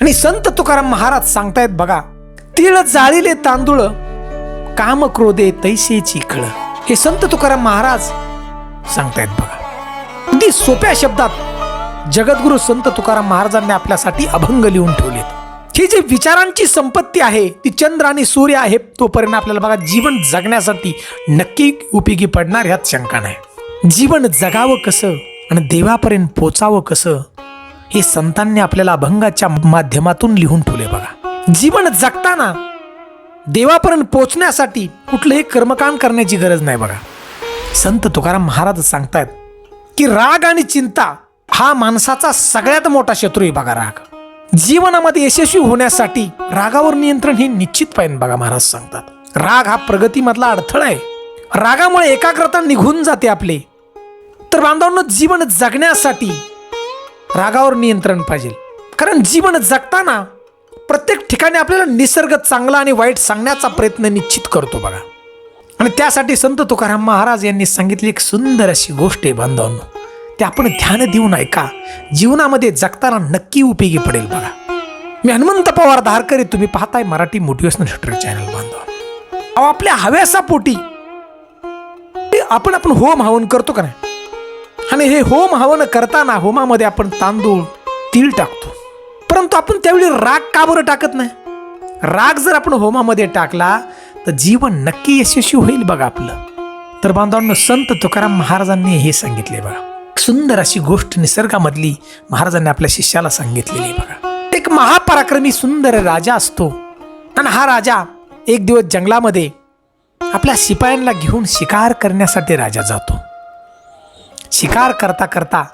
आणि संत तुकाराम महाराज सांगतायत बघा तिळ जाळीले तांदूळ काम क्रोधे तैसेची कळ हे संत तुकाराम महाराज सांगतायत बघा. अगदी सोप्या शब्दात जगद्गुरु संत तुकाराम महाराजांनी आपल्यासाठी अभंग लिहून ठेवलेत. ही जी विचारांची संपत्ती आहे ती चंद्र आणि सूर्य आहे तोपर्यंत आपल्याला बघा जीवन जगण्यासाठी नक्की उपयोगी पडणार ह्यात शंका नाही. जीवन जगावं कसं आणि देवापर्यंत पोचावं कसं हे संतांनी आपल्याला अभंगाच्या माध्यमातून लिहून ठेवले बघा. जीवन जगताना देवापर्यंत पोचण्यासाठी कुठलंही कर्मकांड करण्याची गरज नाही बघा. संत तुकाराम महाराज सांगतायत की राग आणि चिंता हा माणसाचा सगळ्यात मोठा शत्रू आहे बघा राग. जीवनामध्ये यशस्वी होण्यासाठी रागावर नियंत्रण हे निश्चित पाहिजे बघा महाराज सांगतात. राग हा प्रगतीमधला अडथळा आहे. रागामुळे एकाग्रता निघून जाते आपले. तर बांधवांना जीवन जगण्यासाठी रागावर नियंत्रण पाहिजे. कारण जीवन जगताना प्रत्येक ठिकाणी आपल्याला निसर्ग चांगला आणि वाईट सांगण्याचा प्रयत्न निश्चित करतो बघा. आणि त्यासाठी संत तुकाराम महाराज यांनी सांगितली एक सुंदर अशी गोष्ट आहे बांधवांनो. ते आपण ध्यान देऊन ऐका जीवनामध्ये जगताना नक्की उपयोगी पडेल बघा. मी हनुमंत पवार धारकरी तुम्ही पाहताय मराठी मोटिवेशनल ट्युटोरियल चॅनल बांधवा. अहो आपल्या हव्यासापोटी ते आपण आपण होम हवन करतो का नाही? आणि हे होम हवन करताना होमामध्ये आपण तांदूळ तीळ टाकतो. परंतु आपण त्यावेळी राग का बरं टाकत नाही? राग जर आपण होमामध्ये टाकला तर जीवन नक्की यशस्वी होईल बघा आपलं. तर बांधवांनो संत तुकाराम महाराजांनी हे सांगितले बघा. सुंदर अशी गोष्ट निसर्गामधली महाराजांनी आपल्या शिष्याला सांगितलेली आहे बघा. एक महापराक्रमी सुंदर राजा असतो. आणि हा राजा एक दिवस जंगलामध्ये आपल्या शिपायांना घेऊन शिकार करण्यासाठी राजा जातो. शिकार करता करता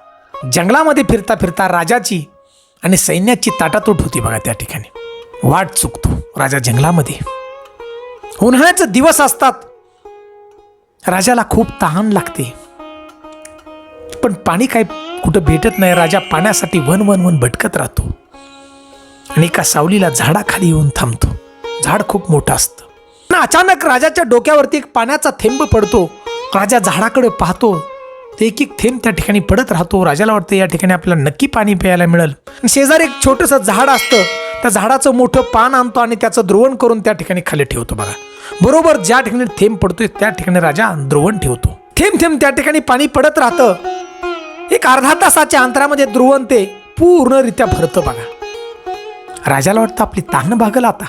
जंगलामध्ये फिरता फिरता राजाची आणि सैन्याची ताटातूट होती बघा त्या ठिकाणी. वाट चुकतो राजा जंगलामध्ये. उन्हाळ्याचे दिवस असतात. राजाला खूप तहान लागते. पण पाणी काय कुठं भेटत नाही. राजा पाण्यासाठी वन वन वन भटकत राहतो. आणि एका सावलीला झाडाखाली येऊन थांबतो. झाड खूप मोठं असतं. अचानक राजाच्या डोक्यावरती एक पाण्याचा थेंब पडतो. राजा झाडाकडे पाहतो. एक एक थेंब त्या ठिकाणी पडत राहतो. राजाला वाटतं या ठिकाणी आपल्याला नक्की पाणी प्यायला मिळेल. शेजारी एक छोटंसं झाड असतं. त्या झाडाचं मोठं पान आणतो आणि त्याचं द्रोवण करून त्या ठिकाणी खाली ठेवतो बघा. बरोबर ज्या ठिकाणी थेंब पडतोय त्या ठिकाणी राजा द्रोवण ठेवतो. थेंब थेंब त्या ठिकाणी पाणी पडत राहतं. एक अर्धा तासाच्या अंतरामध्ये द्रुवन ते पूर्णरित्या भरतं बघा. राजाला वाटतं आपली तान भागल आता.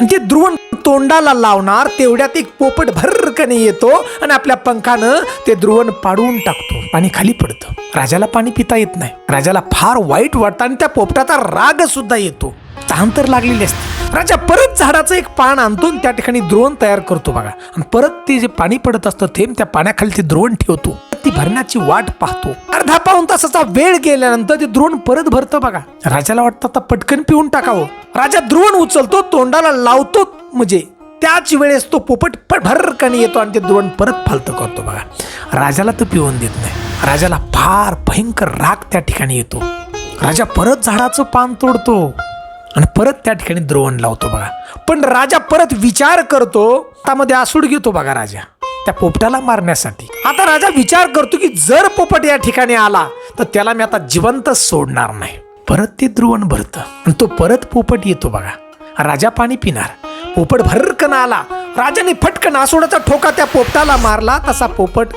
आणि ते द्रुवण तोंडाला लावणार तेवढ्यात एक पोपट भर भरकने येतो आणि आपल्या पंखानं ते द्रुवन पाडून टाकतो पाणी खाली पडतं राजाला पाणी पिता येत नाही राजाला फार वाईट वाटतं आणि त्या पोपटाचा राग सुद्धा येतो तहान तर लागलेली असते राजा परत झाडाचं एक पान आणतो त्या ठिकाणी द्रोण तयार करतो बघा आणि परत ते जे पाणी पडत असतं थेंब त्या पाण्याखाली ते द्रोण ठेवतो ती भरण्याची वाट पाहतो अर्धा पाऊन तासाचा वेळ गेल्यानंतर ते द्रोण परत भरतं बघा राजाला वाटतं आता पटकन पिऊन टाकावं राजा द्रोण उचलतो तोंडाला लावतो म्हणजे त्याच वेळेस तो पोपट प- येतो आणि ते द्रोण परत फालतं करतो बघा. राजाला तो पिऊन देत नाही. राजाला फार भयंकर राग त्या ठिकाणी येतो. राजा परत झाडाचं पान तोडतो आणि परत त्या ठिकाणी द्रोवण लावतो बघा. पण राजा परत विचार करतो त्यामध्ये आसूड घेतो बघा राजा त्या पोपटाला मारण्यासाठी. आता राजा विचार करतो की जर पोपट या ठिकाणी आला तर त्याला मी आता जिवंत सोडणार नाही. परत ते द्रुवण भरतं आणि तो परत पोपट येतो बघा. राजा पाणी पिणार. पोपट भरकन आला. राजाने फटकन आसोडाचा ठोका त्या पोपटाला मारला. तसा पोपट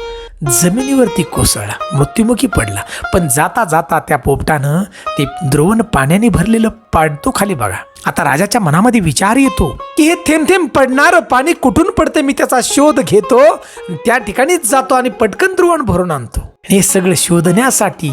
जमिनीवरती कोसळला. मृत्युमुखी पडला. पण जाता जाता त्या पोपटानं ते द्रोण पाण्याने भरलेलं पाडतो खाली बघा. आता राजाच्या मनामध्ये विचार येतो की हे थेंब थेंब पडणार पाणी कुठून पडते मी त्याचा शोध घेतो. त्या ठिकाणीच जातो आणि पटकन द्रोवण भरून आणतो. हे सगळं शोधण्यासाठी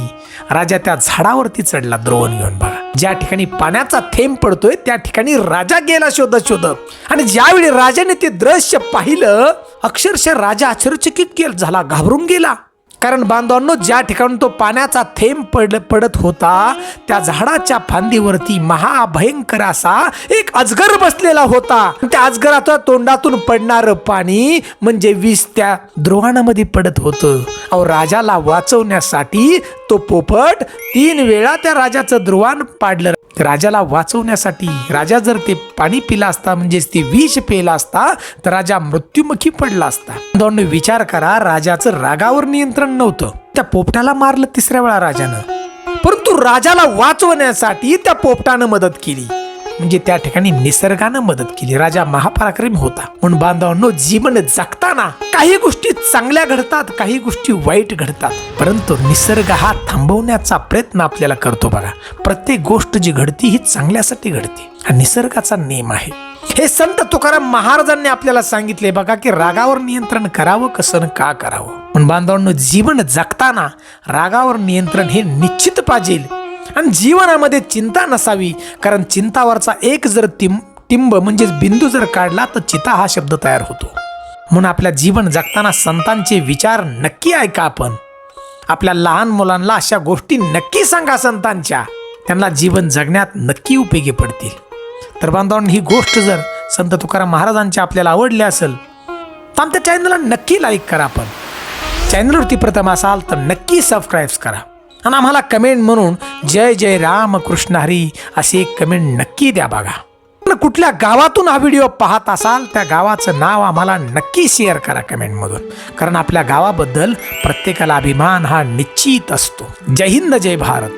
राजा त्या झाडावरती चढला द्रोवण घेऊन बघा. ज्या ठिकाणी पाण्याचा थेंब पडतोय त्या ठिकाणी राजा गेला शोधत शोधत. आणि ज्यावेळी राजाने ते दृश्य पाहिलं अक्षरशः राजा आश्चर्यचकित गेला झाला घाबरून गेला. कारण बांधवांनो ज्या ठिकाणी तो पाण्याचा थेंब पड पडत होता त्या झाडाच्या फांदीवरती महाभयंकर असा एक अजगर बसलेला होता. त्या अजगराच्या तोंडातून पडणारं पाणी म्हणजे विष त्या द्रोवाणामध्ये पडत होतं. अहो राजाला वाचवण्यासाठी तो पोपट तीन वेळा त्या राजाचं द्रोवाण पाडलं. राजाला वाचवण्यासाठी राजा जर ते पाणी पिला असता म्हणजेच ते विष पेला असता तर राजा मृत्युमुखी पडला असता. दोन विचार करा राजाचं रागावर नियंत्रण नव्हतं. त्या पोपटाला मारलं तिसऱ्या वेळा राजानं. परंतु राजाला वाचवण्यासाठी त्या पोपटानं मदत केली. म्हणजे त्या ठिकाणी निसर्गानं मदत केली. राजा महापराक्रम होता. म्हणून बांधवांनो जीवन जगताना काही गोष्टी चांगल्या घडतात काही गोष्टी वाईट घडतात. परंतु निसर्ग हा थांबवण्याचा प्रयत्न आपल्याला करतो बघा. प्रत्येक गोष्ट जी घडती ही चांगल्यासाठी घडते. हा निसर्गाचा नियम आहे. हे संत तुकाराम महाराजांनी आपल्याला सांगितले बघा की रागावर नियंत्रण करावं कसं का करावं. पण बांधवांनो जीवन जगताना रागावर नियंत्रण हे निश्चित पाहिजे आणि जीवनामध्ये चिंता नसावी कारण चिंतावरचा एक जर टिंब टिंब म्हणजेच बिंदू जर काढला तर चिता हा शब्द तयार होतो. म्हणून आपल्या जीवन जगताना संतांचे विचार नक्की ऐका आपण. आपल्या लहान मुलांना अशा गोष्टी नक्की सांगा संतांच्या. त्यांना जीवन जगण्यात नक्की उपयोगी पडतील. तर बांधवांनी ही गोष्ट जर संत तुकाराम महाराजांच्या आपल्याला आवडली असेल तर आमच्या चॅनलला नक्की लाईक करा आपण. चॅनलवरती प्रथम असाल तर नक्की सबस्क्राईब करा. आणि आम्हाला कमेंट म्हणून जय जय राम कृष्ण हरी अशी एक कमेंट नक्की द्या बघा. पण कुठल्या गावातून हा व्हिडिओ पाहत असाल त्या गावाचं नाव आम्हाला नक्की शेअर करा कमेंटमधून कारण आपल्या गावाबद्दल प्रत्येकाला अभिमान हा निश्चित असतो. जय हिंद जय भारत.